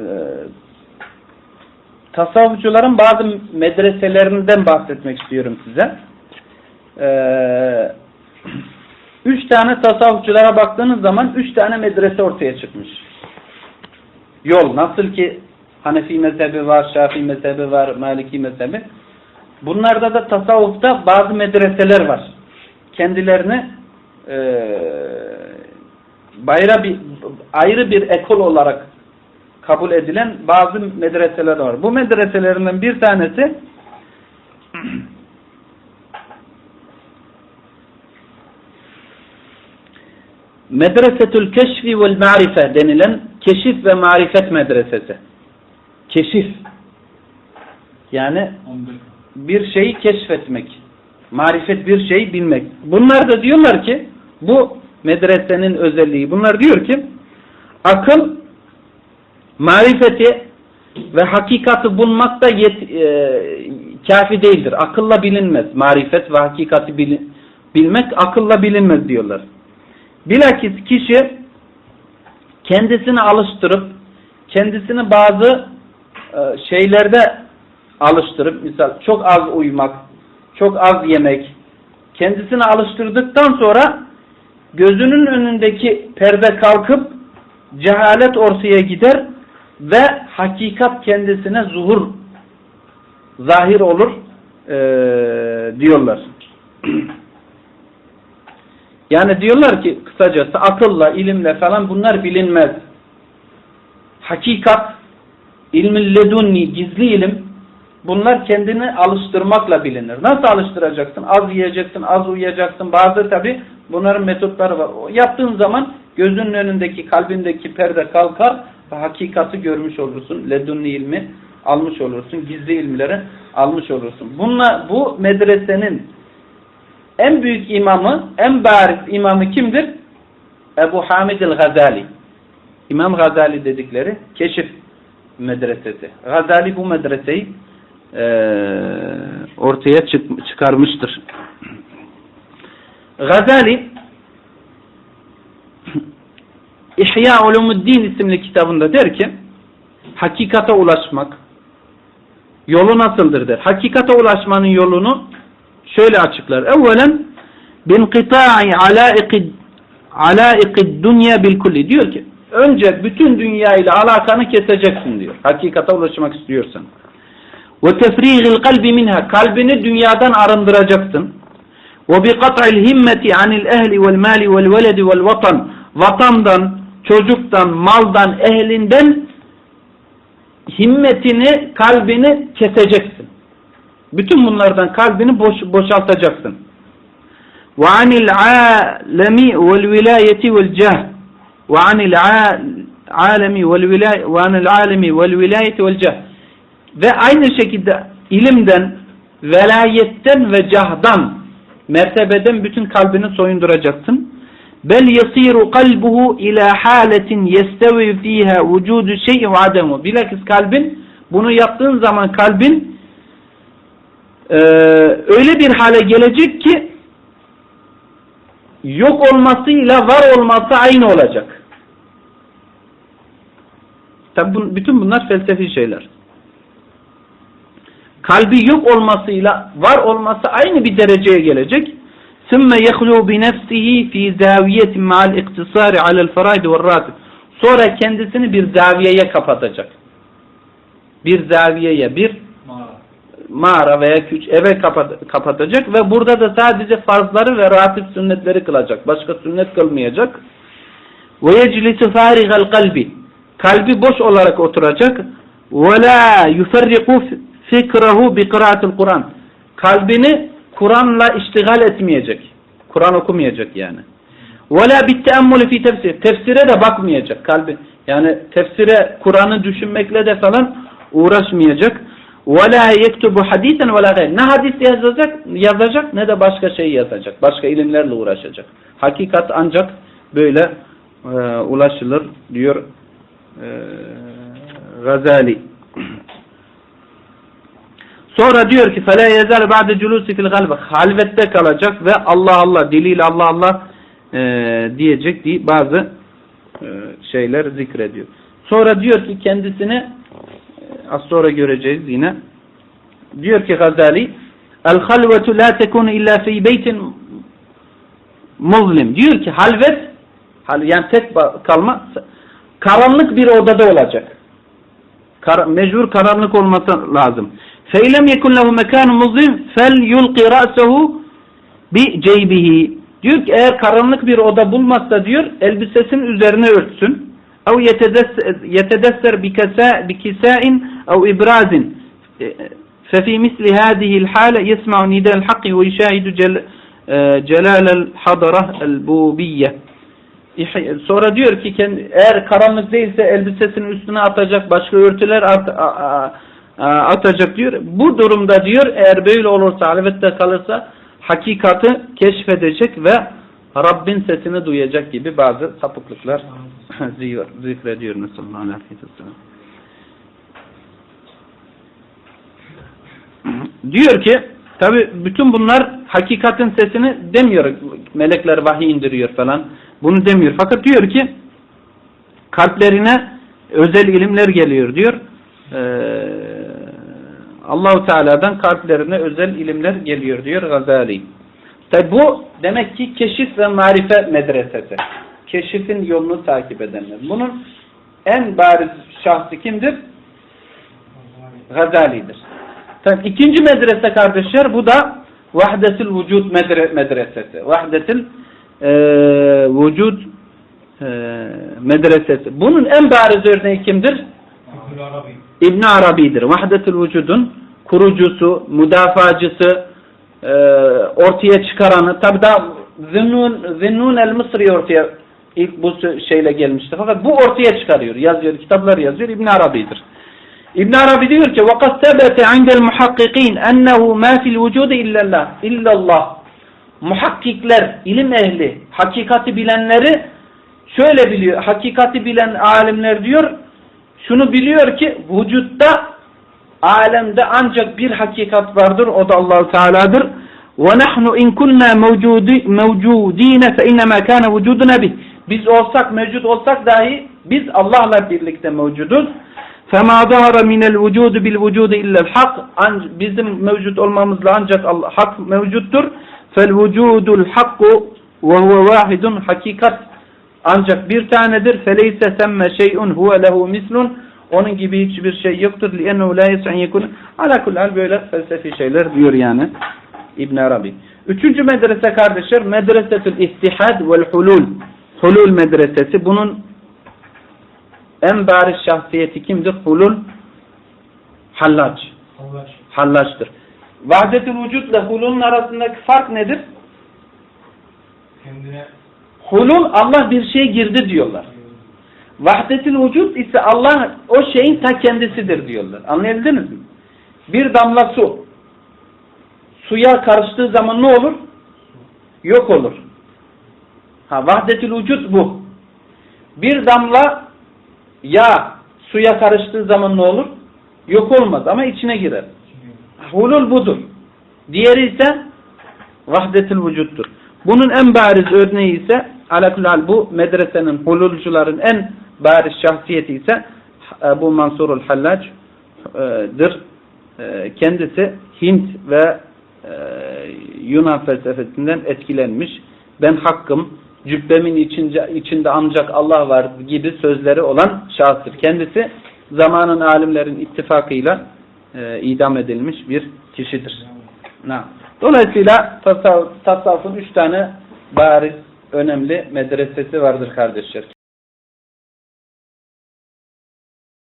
e, tasavvufçuların bazı medreselerinden bahsetmek istiyorum size. E, üç tane tasavvufçulara baktığınız zaman üç tane medrese ortaya çıkmış. Yol. Nasıl ki Hanefi mezhebi var, Şafii mezhebi var, Maliki mezhebi. Bunlarda da tasavvufta bazı medreseler var. Kendilerini e, bayra bir, ayrı bir ekol olarak kabul edilen bazı medreseler var. Bu medreselerinden bir tanesi Medresetül Keşfi vel Marife denilen keşif ve marifet medresesi. Keşif. Yani bir şeyi keşfetmek. Marifet bir şeyi bilmek. Bunlar da diyorlar ki bu medresenin özelliği. Bunlar diyor ki akıl marifeti ve hakikati bulmakta yet, e, kafi değildir. Akılla bilinmez. Marifet ve hakikati bil, bilmek akılla bilinmez diyorlar. Bilakis kişi kendisini alıştırıp kendisini bazı e, şeylerde alıştırıp misal çok az uyumak, çok az yemek kendisini alıştırdıktan sonra gözünün önündeki perde kalkıp cehalet ortaya gider ve hakikat kendisine zuhur zahir olur e, diyorlar. yani diyorlar ki kısacası akılla, ilimle falan bunlar bilinmez. Hakikat, ilmi ledunni, gizli ilim bunlar kendini alıştırmakla bilinir. Nasıl alıştıracaksın? Az yiyeceksin, az uyuyacaksın. Bazı tabi bunların metotları var. Yaptığın zaman gözünün önündeki, kalbindeki perde kalkar hakikati görmüş olursun. Ledunni ilmi almış olursun. Gizli ilmileri almış olursun. Bununla, bu medresenin en büyük imamı, en bariz imamı kimdir? Ebu Hamid el-Gazali. İmam Gazali dedikleri keşif medresesi. Gazali bu medreseyi e, ortaya çık çıkarmıştır. Gazali İhya Ulumuddin isimli kitabında der ki hakikate ulaşmak yolu nasıldır der. Hakikate ulaşmanın yolunu şöyle açıklar. Evvelen binqita'i alaiqid alaiqid dünya bil kulli diyor ki önce bütün dünya ile alakanı keseceksin diyor. Hakikate ulaşmak istiyorsan. Ve tefrigil kalbi minha kalbini dünyadan arındıracaksın. Ve bi kat'il himmeti anil ehli vel mali vel veledi vel vatan vatandan, çocuktan, maldan, ehlinden himmetini, kalbini keseceksin. Bütün bunlardan kalbini boş, boşaltacaksın. Alemi vel vilayeti ve anil alemi vel vilayeti vel cah ve aynı şekilde ilimden, velayetten ve cahdan, mertebeden bütün kalbini soyunduracaksın. Bel yasiru kalbuhu ila haletin yestevi fiha vücudu şey'i ve ademu. Bilakis kalbin, bunu yaptığın zaman kalbin e, öyle bir hale gelecek ki yok olmasıyla var olması aynı olacak. Tabi bu, bütün bunlar felsefi şeyler kalbi yok olmasıyla var olması aynı bir dereceye gelecek. ثُمَّ يَخْلُوا بِنَفْسِهِ ف۪ي زَاوِيَةٍ مَعَ الْاِقْتِصَارِ عَلَى الْفَرَائِدِ وَالرَّاتِبِ Sonra kendisini bir zaviyeye kapatacak. Bir zaviyeye, bir mağara, mağara veya küç eve kapat kapatacak ve burada da sadece farzları ve ratip sünnetleri kılacak. Başka sünnet kılmayacak. وَيَجْلِسُ فَارِغَ الْقَلْبِ Kalbi boş olarak oturacak. وَلَا يُفَرِّقُ fikrahu bi kıraatil Kur'an. Kalbini Kur'an'la iştigal etmeyecek. Kur'an okumayacak yani. Bit teammülü fi tefsir. Tefsire de bakmayacak kalbi. Yani tefsire Kur'an'ı düşünmekle de falan uğraşmayacak. Vela yektubu hadisen vela gayr. Ne hadis yazacak, yazacak ne de başka şey yazacak. Başka ilimlerle uğraşacak. Hakikat ancak böyle e, ulaşılır diyor e, Gazali. Sonra diyor ki فَلَا يَزَالْ بَعْدَ جُلُوسِ فِي الْغَلْبِ Halvette kalacak ve Allah Allah diliyle Allah Allah e, diyecek diye bazı e, şeyler zikrediyor. Sonra diyor ki kendisini e, az sonra göreceğiz yine. Diyor ki Gazali El halvetu la tekunu illa fi beytin muzlim. Diyor ki halvet hal, yani tek ba- kalma karanlık bir odada olacak. Kar, mecbur karanlık olması lazım. فَاِلَمْ يَكُنْ لَهُ مَكَانٌ مُظْلِمٌ فَلْيُلْقِ رَأْسَهُ بِجَيْبِهِ Diyor ki eğer karanlık bir oda bulmazsa diyor elbisesinin üzerine örtsün. اَوْ يَتَدَسَّرْ بِكِسَاءٍ اَوْ اِبْرَازٍ فَفِي مِثْلِ هَذِهِ الْحَالَ يَسْمَعُ نِدَى الْحَقِّ وَيُشَاهِدُ جَلَالَ الْحَضَرَةِ الْبُوبِيَّةِ Sonra diyor ki kendi, eğer karanlık değilse elbisesinin üstüne atacak başka örtüler at, a, a, a, atacak diyor. Bu durumda diyor eğer böyle olursa halvette kalırsa hakikati keşfedecek ve Rabbin sesini duyacak gibi bazı sapıklıklar zikrediyor Resulullah Aleyhisselam. Diyor ki tabi bütün bunlar hakikatin sesini demiyor. Melekler vahiy indiriyor falan. Bunu demiyor. Fakat diyor ki kalplerine özel ilimler geliyor diyor. Ee, Allahu Teala'dan kalplerine özel ilimler geliyor diyor Gazali. Tabi bu demek ki keşif ve marife medresesi. Keşifin yolunu takip edenler. Bunun en bariz şahsı kimdir? Gazali'dir. Tabi ikinci medrese kardeşler bu da Vahdetil Vücud medre medresesi. Vahdetil e, Vücud e, medresesi. Bunun en bariz örneği kimdir? İbn Arabi'dir. Vahdetil Vücud'un kurucusu, müdafacısı, e, ortaya çıkaranı. Tabi daha Zinnun, Zinnun el Mısri ortaya ilk bu şeyle gelmişti. Fakat bu ortaya çıkarıyor. Yazıyor, kitaplar yazıyor. İbn Arabi'dir. İbn Arabi diyor ki: "Vakat tebete indel muhakkikin ennehu ma fi'l vücud illallah." İllallah. Muhakkikler, ilim ehli, hakikati bilenleri şöyle biliyor. Hakikati bilen alimler diyor, şunu biliyor ki vücutta alemde ancak bir hakikat vardır. O da Allahu Teala'dır. وَنَحْنُ اِنْ كُنَّا مَوْجُود۪ينَ فَاِنَّمَا كَانَ وُجُودُنَا بِهِ Biz olsak, mevcut olsak dahi biz Allah'la birlikte mevcuduz. فَمَا ظَهَرَ مِنَ الْوُجُودِ بِالْوُجُودِ اِلَّا الْحَقِّ Bizim mevcut olmamızla ancak Allah, hak mevcuttur. فَالْوُجُودُ الْحَقُّ وَهُوَ وَاحِدٌ Hakikat ancak bir tanedir. فَلَيْسَ سَمَّ شَيْءٌ هُوَ لَهُ مِثْلٌ Onun gibi hiçbir şey yoktur. لِأَنَّهُ لَا يَسْعَنْ يَكُنْ Ala kulli hal böyle felsefi şeyler diyor yani İbn Arabi. Üçüncü medrese kardeşler medresetül istihad vel hulul. Hulul medresesi. Bunun en bariz şahsiyeti kimdir? Hulul hallaç. Hallaçtır. Vahdetül vücut ile hululun arasındaki fark nedir? Kendine Hulul Allah bir şeye girdi diyorlar. Vahdetül vücut ise Allah o şeyin ta kendisidir diyorlar. Anlayabildiniz mi? Bir damla su. Suya karıştığı zaman ne olur? Yok olur. Ha, vahdetül vücut bu. Bir damla yağ suya karıştığı zaman ne olur? Yok olmaz ama içine girer. Hulul budur. Diğeri ise vahdetül vücuttur. Bunun en bariz örneği ise alakulal bu medresenin hululcuların en bariz şahsiyeti ise bu Mansurul Hallaç'dır. Kendisi Hint ve e, Yunan felsefesinden etkilenmiş. Ben hakkım, cübbemin içince, içinde ancak Allah var gibi sözleri olan şahıstır. Kendisi zamanın alimlerin ittifakıyla e, idam edilmiş bir kişidir. Na. Dolayısıyla tasavvuf, tasavvufun üç tane bariz önemli medresesi vardır kardeşler.